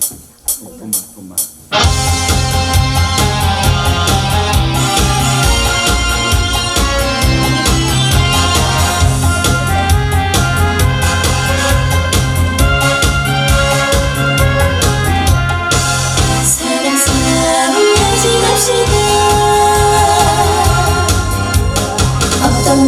조금만, 조금만. 사랑사랑하지 맙시다 어떤